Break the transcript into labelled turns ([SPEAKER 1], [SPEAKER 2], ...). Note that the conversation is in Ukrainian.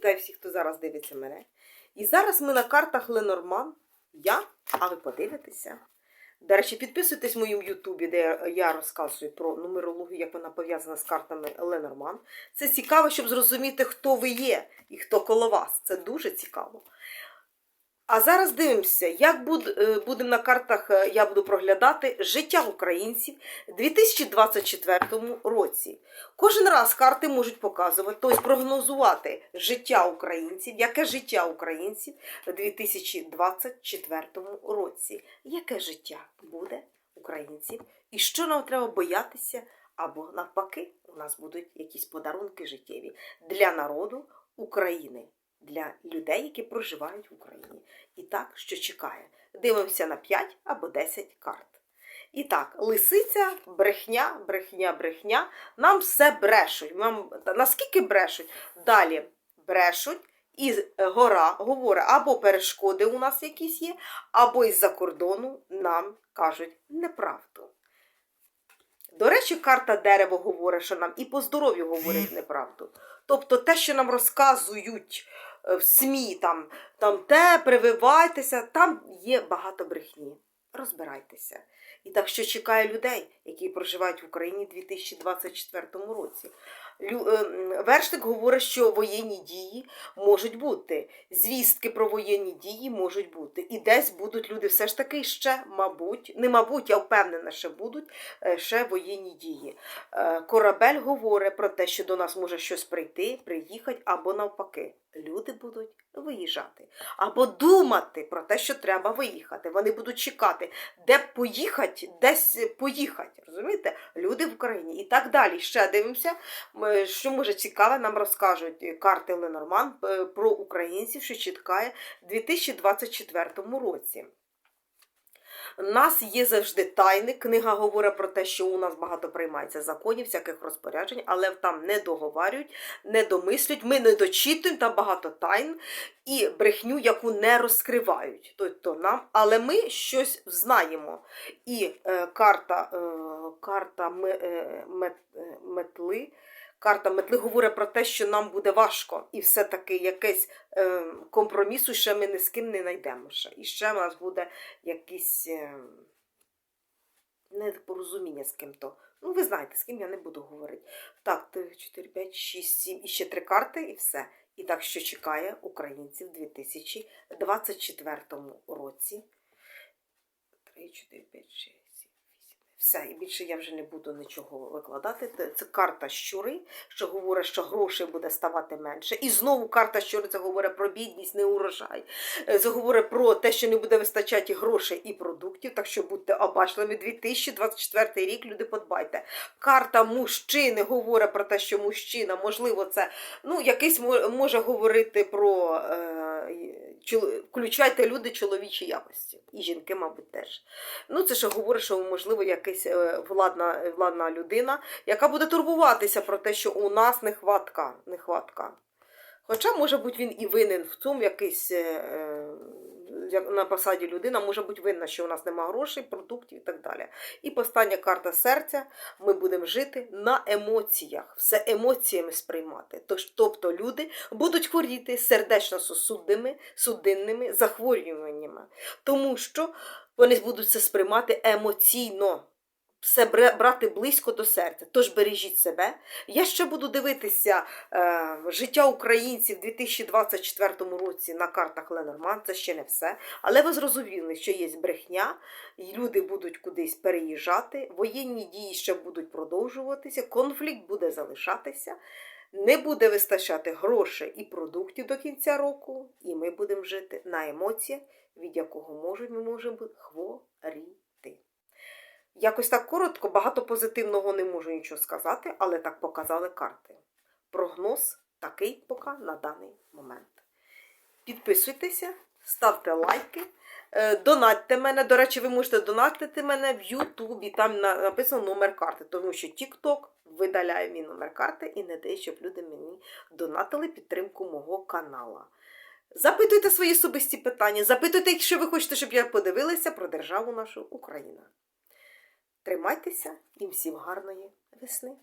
[SPEAKER 1] Вітаю всіх, хто зараз дивиться мене. І зараз ми на картах Ленорман. Я, а ви подивитеся. До речі, підписуйтесь в моєму Ютубі, де я розказую про нумерологію, як вона пов'язана з картами Ленорман. Це цікаво, щоб зрозуміти, хто ви є і хто коло вас. Це дуже цікаво. А зараз дивимося, як будемо на картах, е, я буду проглядати життя українців у 2024 році. Кожен раз карти можуть показувати, тобто прогнозувати життя українців, яке життя українців у 2024 році. Яке життя буде українців? І що нам треба боятися? Або навпаки, у нас будуть якісь подарунки життєві для народу України, для людей, які проживають в Україні. Так, що чекає? Дивимося на 5 або 10 карт. І так, лисиця, брехня, брехня, брехня. Нам все брешуть. Нам, наскільки брешуть? Далі брешуть, і гора говорить, або перешкоди у нас якісь є, або із-за кордону нам кажуть неправду. До речі, карта дерево говорить, що нам і по здоров'ю говорять неправду. Тобто те, що нам розказують е, в СМІ, там, там те, прививайтеся, там є багато брехні. Розбирайтеся. І так, що чекає людей, які проживають в Україні у 2024 році. Е, Вершник говорить, що воєнні дії можуть бути. Звістки про воєнні дії можуть бути. І десь будуть люди все ж таки ще, мабуть, не мабуть, я впевнена, що будуть е, ще воєнні дії. Е, Корабель говорить про те, що до нас може щось прийти, приїхати, або навпаки. Люди будуть виїжджати. Або думати про те, що треба виїхати. Вони будуть чекати, де поїхати, десь поїхати. Розумієте? Люди в Україні. І так далі. Ще дивимося, що може цікаве, нам розкажуть карти Ленорман е, про українців, що чіткає в 2024 році. Нас є завжди тайни. Книга говорить про те, що у нас багато приймається законів, всяких розпоряджень, але там не договарюють, не домислюють, ми не дочитуємо, там багато тайн і брехню, яку не розкривають. Тобто нам, але ми щось знаємо. І е, карта, е, карта е, мет, е, метли. Карта метли говорить про те, що нам буде важко, і все-таки якийсь е, компромісу ще ми ні з ким не знайдемо. Ще. І ще в нас буде якісь е, непорозуміння з ким-то. Ну, ви знаєте, з ким я не буду говорити. Так, 3, 4, 5, 6, 7, і ще три карти, і все. І так, що чекає українців у 2024 році. 3, 4, 5, 6, 7, 8. Все, і більше я вже не буду нічого викладати. Це- карта щури, що говорить, що грошей буде ставати менше. І знову карта щури це говорить про бідність, не урожай. Е, Це говорить про те, що не буде вистачати грошей і продуктів. Так що будьте обачливими. 2024 рік, люди, подбайте. Карта мужчини говорить про те, що мужчина, можливо, це ну, якийсь може говорити про. Е, включайте люди чоловічі якості. І жінки, мабуть, теж. Ну, це ще говорить, що можливо якась е, владна, владна людина, яка буде турбуватися про те, що у нас нехватка. нехватка. Хоча, може бути, він і винен в цьому якийсь е, е, на посаді людина може бути винна, що у нас немає грошей, продуктів і так далі. І остання карта серця. Ми будемо жити на емоціях, все емоціями сприймати. Тож, тобто люди будуть хворіти сердечно-сосудними, судинними захворюваннями, тому що вони будуть це сприймати емоційно. Все брати близько до серця. Тож бережіть себе. Я ще буду дивитися е, життя українців у 2024 році на картах Ленорман. Це ще не все. Але ви зрозуміли, що є брехня, і люди будуть кудись переїжджати, воєнні дії ще будуть продовжуватися, конфлікт буде залишатися. Не буде вистачати грошей і продуктів до кінця року, і ми будемо жити на емоціях, від якого можуть, ми можемо хворіти. Якось так коротко, багато позитивного не можу нічого сказати, але так показали карти. Прогноз такий поки на даний момент. Підписуйтеся, ставте лайки, е, донатьте мене. До речі, ви можете донатити мене в Ютубі, там написано номер карти, тому що TikTok видаляє мій номер карти і не дає, щоб люди мені донатили підтримку мого канала. Запитуйте свої особисті питання, запитуйте, якщо ви хочете, щоб я подивилася про державу нашу Україну. Тримайтеся і всім гарної весни!